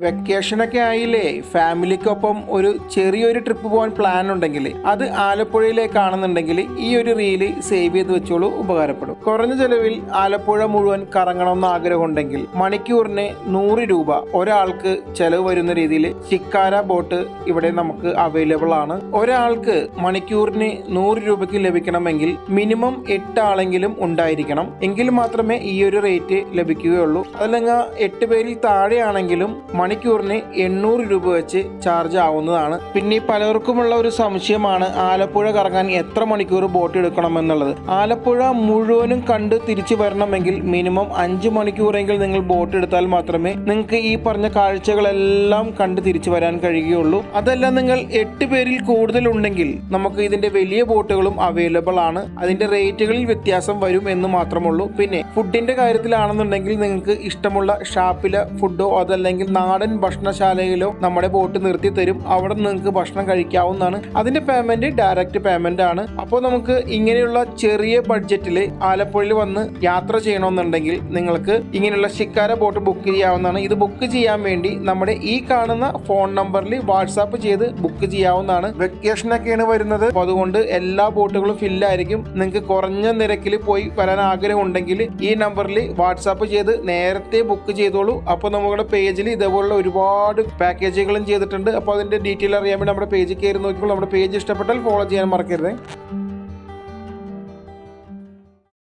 വെക്കേഷനൊക്കെ ആയില്ലേ? ഫാമിലിക്കൊപ്പം ഒരു ചെറിയൊരു ട്രിപ്പ് പോകാൻ പ്ലാൻ ഉണ്ടെങ്കിൽ അത് ആലപ്പുഴയിലേക്കാണെന്നുണ്ടെങ്കിൽ ഈ ഒരു റീൽ സേവ് ചെയ്ത് വെച്ചോളൂ ഉപകാരപ്പെടും. കുറഞ്ഞ ചെലവിൽ ആലപ്പുഴ മുഴുവൻ കറങ്ങണമെന്ന് ആഗ്രഹമുണ്ടെങ്കിൽ മണിക്കൂറിന് നൂറ് രൂപ ഒരാൾക്ക് ചെലവ് വരുന്ന രീതിയിൽ ചിക്കാര ബോട്ട് ഇവിടെ നമുക്ക് അവൈലബിൾ ആണ്. ഒരാൾക്ക് മണിക്കൂറിന് നൂറ് രൂപയ്ക്ക് ലഭിക്കണമെങ്കിൽ മിനിമം എട്ട് ആളെങ്കിലും ഉണ്ടായിരിക്കണം. എങ്കിൽ മാത്രമേ ഈ ഒരു റേറ്റ് ലഭിക്കുകയുള്ളൂ. അതല്ലെങ്കിൽ എട്ട് പേരിൽ താഴെയാണെങ്കിലും മണിക്കൂറിന് എണ്ണൂറ് രൂപ വെച്ച് ചാർജ് ആവുന്നതാണ്. പിന്നെ പലർക്കുമുള്ള ഒരു സംശയമാണ് ആലപ്പുഴ കറങ്ങാൻ എത്ര മണിക്കൂർ ബോട്ട് എടുക്കണം എന്നുള്ളത് ആലപ്പുഴ മുഴുവനും കണ്ട് തിരിച്ചു വരണമെങ്കിൽ മിനിമം അഞ്ച് മണിക്കൂറെങ്കിൽ നിങ്ങൾ ബോട്ട് എടുത്താൽ മാത്രമേ നിങ്ങൾക്ക് ഈ പറഞ്ഞ കാഴ്ചകളെല്ലാം കണ്ട് തിരിച്ചു വരാൻ കഴിയുകയുള്ളൂ. അതല്ല നിങ്ങൾ എട്ട് പേരിൽ കൂടുതലുണ്ടെങ്കിൽ നമുക്ക് ഇതിന്റെ വലിയ ബോട്ടുകളും അവൈലബിൾ ആണ്. അതിന്റെ റേറ്റുകളിൽ വ്യത്യാസം വരും എന്ന് മാത്രമുള്ളൂ. പിന്നെ ഫുഡിന്റെ കാര്യത്തിലാണെന്നുണ്ടെങ്കിൽ നിങ്ങൾക്ക് ഇഷ്ടമുള്ള ഷാപ്പിലെ ഫുഡോ അതല്ലെങ്കിൽ നാടൻ ഭക്ഷണശാലയിലോ നമ്മുടെ ബോട്ട് നിർത്തി തരും. അവിടെ നിങ്ങൾക്ക് ഭക്ഷണം കഴിക്കാവുന്നതാണ്. അതിന്റെ പേയ്മെന്റ് ഡയറക്റ്റ് പേയ്മെന്റ് ആണ്. അപ്പോൾ നമുക്ക് ഇങ്ങനെയുള്ള ചെറിയ ബഡ്ജറ്റിൽ ആലപ്പുഴയിൽ വന്ന് യാത്ര ചെയ്യണമെന്നുണ്ടെങ്കിൽ നിങ്ങൾക്ക് ഇങ്ങനെയുള്ള ശിക്കാര ബോട്ട് ബുക്ക് ചെയ്യാവുന്നതാണ്. ഇത് ബുക്ക് ചെയ്യാൻ വേണ്ടി നമ്മുടെ ഈ കാണുന്ന ഫോൺ നമ്പറിൽ വാട്സാപ്പ് ചെയ്ത് ബുക്ക് ചെയ്യാവുന്നതാണ്. വെക്കേഷനൊക്കെയാണ് വരുന്നത്. അപ്പോൾ അതുകൊണ്ട് എല്ലാ ബോട്ടുകളും ഫില്ലായിരിക്കും നിങ്ങൾക്ക് കുറഞ്ഞ നിരക്കിൽ പോയി വരാൻ ആഗ്രഹം ഉണ്ടെങ്കിൽ ഈ നമ്പറിൽ വാട്സാപ്പ് ചെയ്ത് നേരത്തെ ബുക്ക് ചെയ്തോളൂ. അപ്പോൾ നമ്മുടെ പേജിൽ ഇതേപോലുള്ള ഒരുപാട് പാക്കേജുകളും ചെയ്തിട്ടുണ്ട്. അപ്പോൾ അതിന്റെ ഡീറ്റെയിൽ അറിയാൻ വേണ്ടി നമ്മുടെ പേജിൽ കയറി നോക്കിയപ്പോൾ നമ്മുടെ പേജ് ഇഷ്ടപ്പെട്ടാൽ ഫോളോ ചെയ്യാൻ മറക്കരുത്.